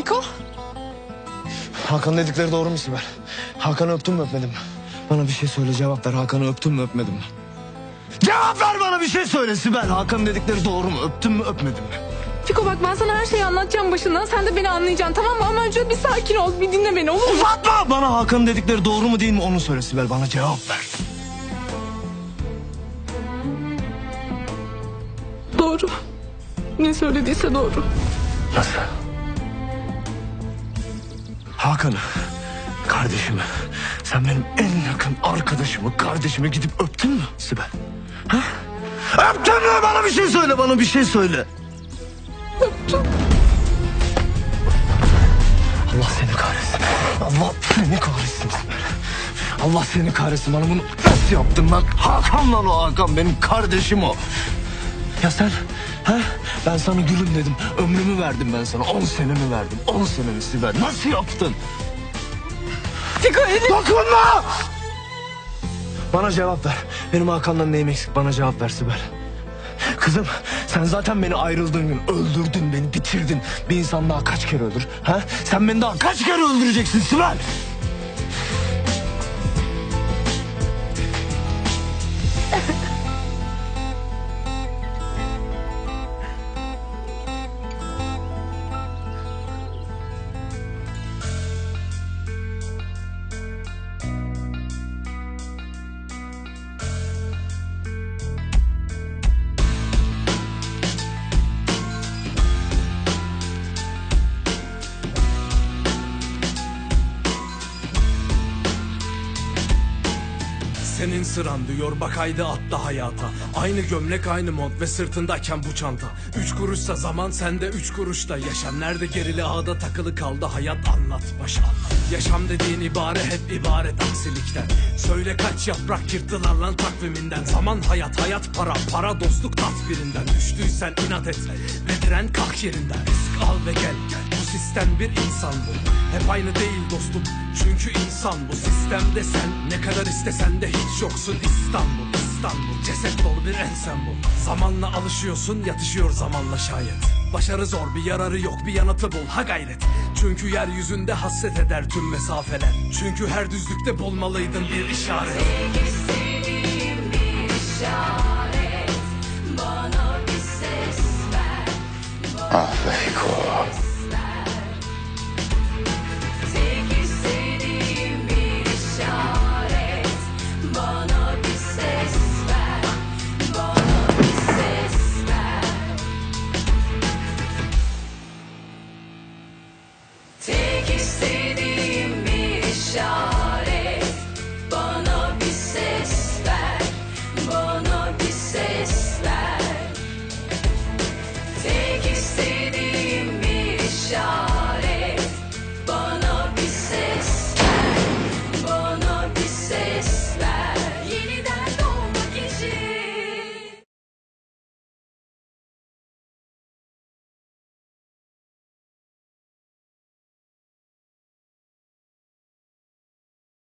Fiko? Hakan dedikleri doğru mu Sibel? Hakan'ı öptün mü öpmedin mi? Bana bir şey söyle cevap ver. Hakan'ı öptün mü öpmedin mi? Cevap ver bana bir şey söyle Sibel. Hakan dedikleri doğru mu? Öptün mü öpmedin mi? Fiko bak ben sana her şeyi anlatacağım başından. Sen de beni anlayacaksın tamam mı? Ama önce bir sakin ol. Bir dinle beni olur mu? Uzatma! Bana Hakan'ın dedikleri doğru mu değil mi onu söyle Sibel. Bana cevap ver. Doğru. Ne söylediyse doğru. Nasıl? Hakan'ı, kardeşimi, sen benim en yakın arkadaşımı, kardeşimi gidip öptün mü Sibel? Ha? Öptün mü? Bana bir şey söyle, bana bir şey söyle. Öptüm. Allah seni kahretsin. Allah seni kahretsin Sibel. Allah seni kahretsin. Bana bunu nasıl yaptın lan? Hakan lan o Hakan. Benim kardeşim o. Ya sen? Ha? Ben sana gülüm dedim. Ömrümü verdim ben sana. On senemi verdim. On senemi Sibel. Nasıl yaptın? Fiko elini... Dokunma! Bana cevap ver. Benim Hakan'dan neyim eksik? Bana cevap ver Sibel. Kızım sen zaten beni ayrıldığın gün öldürdün beni bitirdin. Bir insan daha kaç kere öldür? Ha? Sen beni daha kaç kere öldüreceksin Sibel? Senin sıran diyor bak haydi atla hayata. Aynı gömlek aynı mont ve sırtındayken bu çanta. Üç kuruşsa zaman sende üç kuruşta yaşam. Nerede gerili ağda takılı kaldı hayat anlat başa. Yaşam dediğin ibare hep ibaret aksilikten. Söyle kaç yaprak yırttılar lan takviminden. Zaman hayat hayat para para dostluk tat birinden Düştüysen inat et ve diren kalk yerinden. Risk al ve gel bu sistem bir insan bu. Hep aynı değil dostum. Çünkü insan bu. Sistemde sen Ne kadar istesen de hiç yoksun İstanbul. İstanbul ceset dolu bir ensen bu Zamanla alışıyorsun yatışıyor zamanla şayet. Başarı zor bir yararı yok bir yanıtı bul. Ha gayret. Çünkü yeryüzünde hasret eder tüm mesafeler. Çünkü her düzlükte bulmalıydın bir işaret. İstediğim bir işaret Bana bir ses ver Ah be Tek istediğim